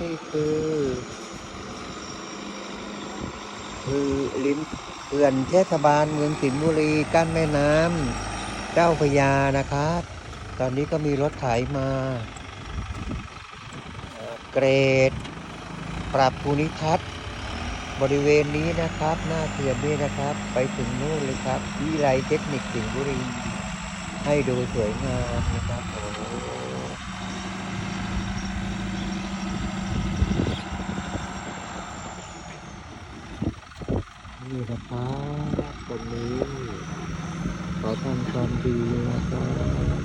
นี่คือคือลิ้นเขื่อนเทศบาลเมืองสิงห์บุรีกั้นแม่น้ำเจ้าพยานะครับ ตอนนี้ก็มีรถไถมา เกรด ปรับภูมิทัศน์บริเวณนี้นะครับ หน้าเขื่อนนี้นะครับ ไปถึงนู่นเลยครับวิไลเทคนิคสิงห์บุรี ให้ดูสวยงามนะครับโอ้โห นี่นะครับตรงนี้ขอทำความดีนะครับ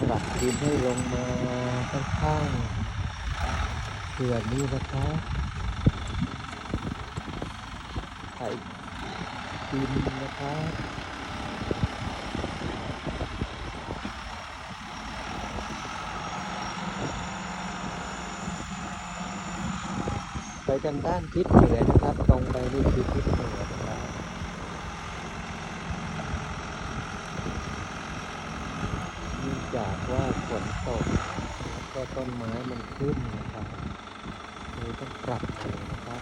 ปรับดินให้ลงมาข้างๆเขื่อนนี้นะครับไถดินนะครับ ทางด้านทิศเหนือนะครับ ตรงไปนี่คือทิศเหนือนะครับเนื่องจากว่าฝนตกก็ต้นไม้มันขึ้นนะครับเลยต้องปรับเลยนะครับ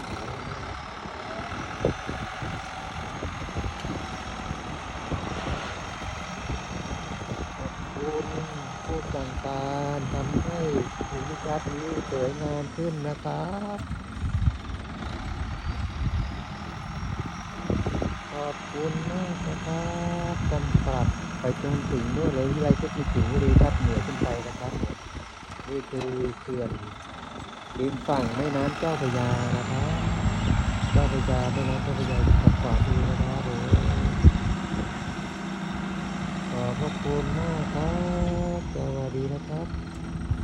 คุณผู้สั่งการทำให้ภูมิทัศน์นี้สวยงามขึ้นนะครับ ข อบคุณมากนะครับกำกับไปจนถึงนู่นเลยวิทยาลัยเทคนิคสิงห์บุรีครับเหนือขึ้นไปนะครับนี่คือเขื่อนริมฝั่งแม่น้ำเจ้าพระยานะครับเจ้าพระยาแม่น้ำเจ้าพระยาอยู่ทางขวามือนะครับขอบพระคุณมากครับสวัสดีนะครับ